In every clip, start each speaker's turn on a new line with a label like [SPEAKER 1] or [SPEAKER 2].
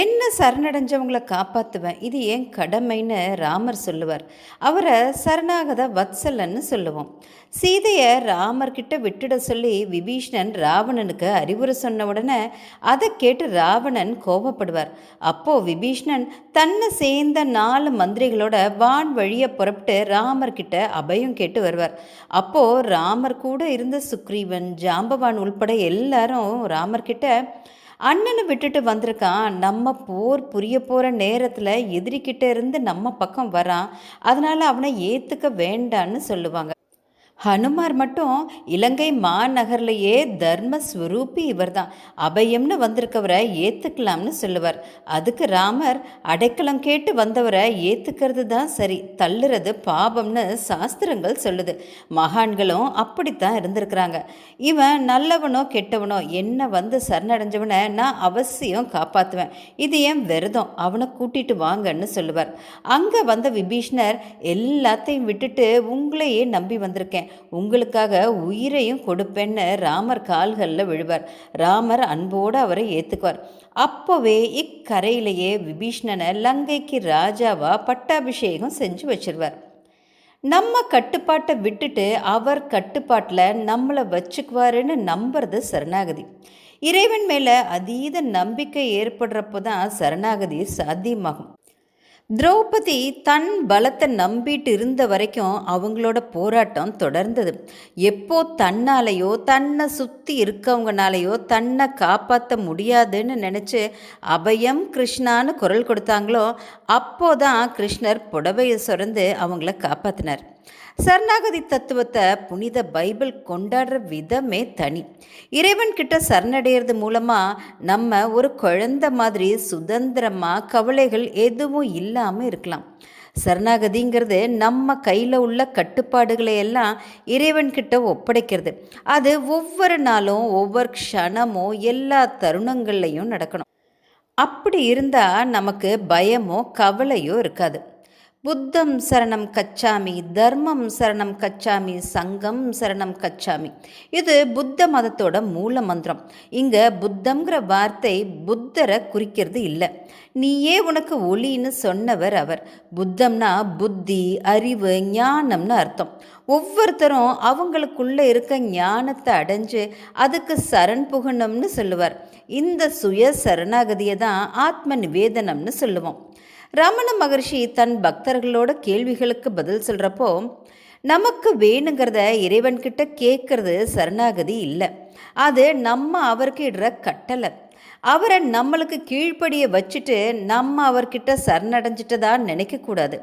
[SPEAKER 1] என்ன சரணடைஞ்சவங்களை காப்பாற்றுவேன் இது ஏன் கடமைன்னு ராமர் சொல்லுவார். அவரை சரணாகத வத்சலன்னு சொல்லுவோம். சீதையை ராமர்கிட்ட விட்டுட சொல்லி விபீஷ்ணன் ராவணனுக்கு அறிவுரை சொன்ன உடனே அதை கேட்டு ராவணன் கோபப்படுவார். அப்போது விபீஷ்ணன் தன்னை சேர்ந்த நாலு மந்திரிகளோட வான் வழியை புறப்பட்டு ராமர்கிட்ட அபயம் கேட்டு வருவார். அப்போது ராமர் கூட இருந்த சுக்ரீவன் ஜாம்பவான் உள்பட எல்லாரும் ராமர்கிட்ட அண்ணனை விட்டுட்டு வந்திருக்கான். நம்ம போர் புரிய போகிற நேரத்தில் எதிரிக்கிட்ட இருந்து நம்ம பக்கம் வரான். அதனால் அவனை ஏற்றுக்க வேண்டான்னு சொல்லுவாங்க. ஹனுமார் மட்டும் இலங்கை மாநகர்லேயே தர்மஸ்வரூபி இவர் தான் அபயம்னு வந்திருக்கவரை ஏற்றுக்கலாம்னு சொல்லுவார். அதுக்கு ராமர் அடைக்கலம் கேட்டு வந்தவரை ஏற்றுக்கிறது தான் சரி தள்ளுறது பாபம்னு சாஸ்திரங்கள் சொல்லுது. மகான்களும் அப்படித்தான் இருந்திருக்கிறாங்க. இவன் நல்லவனோ கெட்டவனோ என்ன வந்து சரணடைஞ்சவனை நான் அவசியம் காப்பாற்றுவேன் இது ஏன் விரதம்? அவனை கூட்டிட்டு வாங்கன்னு சொல்லுவார். அங்கே வந்த விபீஷ்ணர் எல்லாத்தையும் விட்டுட்டு உங்களையே நம்பி வந்திருக்கேன். உங்களுக்காக உயிரையும் கொடுப்பேன்னு ராமர் கால்களில் விழுவார். ராமர் அன்போடு அவரை ஏற்றுக்குவார் அப்போவே இக்கரையிலேயே விபீஷ்ணனை லங்கைக்கு ராஜாவா பட்டாபிஷேகம் செஞ்சு வச்சிருவார். நம்ம கட்டுப்பாட்டை விட்டுட்டு அவர் கட்டுப்பாட்டில் நம்மளை வச்சுக்குவாருன்னு நம்புறது சரணாகதி. இறைவன் மேலே அதீத நம்பிக்கை ஏற்படுறப்போ தான் சரணாகதி சாத்தியமாகும். திரௌபதி தன் பலத்தை நம்பிட்டு இருந்த வரைக்கும் அவங்களோட போராட்டம் தொடர்ந்தது. எப்போ தன்னாலேயோ தன்னை சுற்றி இருக்கவங்கனாலேயோ தன்னை காப்பாற்ற முடியாதுன்னு நினச்சி அபயம் கிருஷ்ணான்னு குரல் கொடுத்தாங்களோ அப்போதான் கிருஷ்ணர் புடவையை சுரந்து அவங்கள காப்பாற்றினார் சரணாகதி தத்துவத்தை புனித பைபிள் கொண்டாடுற விதமே தனி. இறைவன் கிட்ட சரணடைகிறது மூலமாக நம்ம ஒரு குழந்த மாதிரி சுதந்திரமாக கவலைகள் எதுவும் இல்லை இல்லாமல் இருக்கலாம். சரணாகதிங்கிறது நம்ம கையில் உள்ள கட்டுப்பாடுகளை எல்லாம் இறைவன்கிட்ட ஒப்படைக்கிறது. அது ஒவ்வொரு நாளும் ஒவ்வொரு க்ஷணமும் எல்லா தருணங்கள்லையும் நடக்கணும். அப்படி இருந்தால் நமக்கு பயமோ கவலையோ இருக்காது. புத்தம் சரணம் கச்சாமி தர்மம் சரணம் கச்சாமி சங்கம் சரணம் கச்சாமி. இது புத்த மதத்தோட மூல மந்திரம். இங்கே புத்தம்ங்கிற வார்த்தை புத்தரை குறிக்கிறது இல்லை. நீயே உனக்கு ஒளின்னு சொன்னவர் அவர். புத்தம்னா புத்தி அறிவு ஞானம்னு அர்த்தம். ஒவ்வொருத்தரும் அவங்களுக்குள்ளே இருக்க ஞானத்தை அடைஞ்சு அதுக்கு சரண் புகணும்னு சொல்லுவார். இந்த சுய சரணாகதியை தான் ஆத்ம நிவேதனம்னு சொல்லுவோம். ரமண மகர்ஷி தன் பக்தர்களோட கேள்விகளுக்கு பதில் சொல்கிறப்போ நமக்கு வேணுங்கிறத இறைவன்கிட்ட கேட்கறது சரணாகதி இல்லை. அது நம்ம அவருக்கு இடுற கட்டளை. அவரை நம்மளுக்கு கீழ்ப்படிய வச்சுட்டு நம்ம அவர்கிட்ட சரணடைஞ்சிட்டதா நினைக்கக்கூடாது.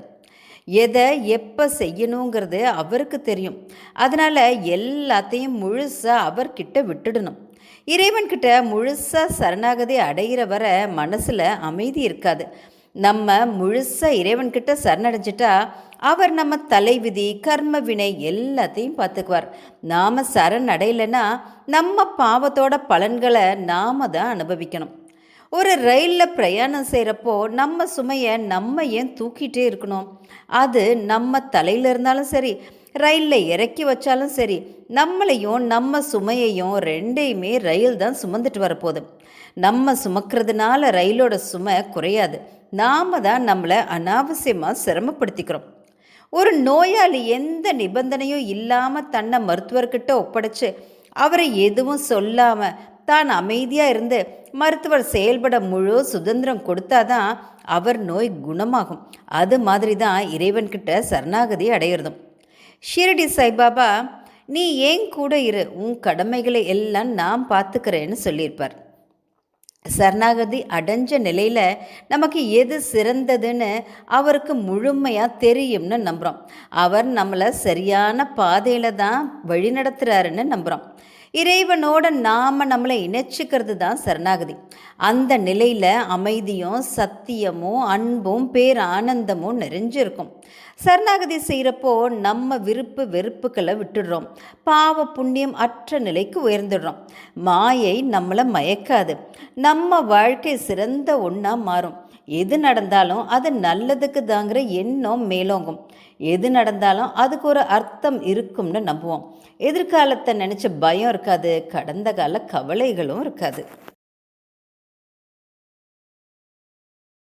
[SPEAKER 1] எதை எப்போ செய்யணுங்கிறது அவருக்கு தெரியும். அதனால் எல்லாத்தையும் முழுசாக அவர்கிட்ட விட்டுடணும். இறைவன்கிட்ட முழுசாக சரணாகதி அடைகிற வர மனசில் அமைதி இருக்காது. நம்ம முழுசாக இறைவன்கிட்ட சரணடைஞ்சிட்டா அவர் நம்ம தலைவிதி கர்ம வினை எல்லாத்தையும் பார்த்துக்குவார். நாம் சரணடையலைன்னா நம்ம பாவத்தோட பலன்களை நாம் தான் அனுபவிக்கணும். ஒரு ரயிலில் பிரயாணம் செய்கிறப்போ நம்ம சுமையை நம்ம ஏன் தூக்கிட்டே இருக்கணும்? அது நம்ம தலையில் இருந்தாலும் சரி ரயிலில் இறக்கி வச்சாலும் சரி நம்மளையும் நம்ம சுமையையும் ரெண்டையுமே ரயில் தான் சுமந்துட்டு வரப்போகுது. நம்ம சுமக்கிறதுனால ரயிலோட சுமை குறையாது. நாம் தான் நம்மளை அனாவசியமாக சிரமப்படுத்திக்கிறோம். ஒரு நோயாளி எந்த நிபந்தனையும் இல்லாமல் தன்னை மருத்துவர்கிட்ட ஒப்படைச்சு அவரை எதுவும் சொல்லாமல் தான் அமைதியாக இருந்து மருத்துவர் செயல்பட முழு சுதந்திரம் கொடுத்தாதான் அவர் நோய் குணமாகும். அது மாதிரி தான் இறைவன்கிட்ட சரணாகதி அடையிறதும். ஷிரடி சாய்பாபா நீ ஏன் கூட இரு உன் கடமைகளை எல்லாம் நான் பார்த்துக்கிறேன்னு சொல்லியிருப்பார். சரணாகதி அடைஞ்ச நிலையில் நமக்கு எது சிறந்ததுன்னு அவருக்கு முழுமையாக தெரியும்னு நம்புகிறோம் அவர் நம்மளை சரியான பாதையில் தான் வழி நடத்துகிறாருன்னு நம்புகிறோம் இறைவனோட நாம் நம்மளை இணைச்சிக்கிறது தான் சரணாகதி. அந்த நிலையில் அமைதியும் சத்தியமும் அன்பும் பேர் ஆனந்தமும் நிறைஞ்சிருக்கும். சரணாகதி செய்கிறப்போ நம்ம விருப்பு வெறுப்புகளை விட்டுடுறோம். பாவ புண்ணியம் அற்ற நிலைக்கு உயர்ந்துடுறோம். மாயை நம்மளை மயக்காது. நம்ம வாழ்க்கை சிறந்த ஒன்றா மாறும். எது நடந்தாலும் அது நல்லதுக்கு தாங்கிற எண்ணம் மேலோங்கும். எது நடந்தாலும் அதுக்கு ஒரு அர்த்தம் இருக்கும்னு நம்புவோம். எதிர்காலத்தை நினச்ச பயம் இருக்காது. கடந்த கால கவலைகளும் இருக்காது.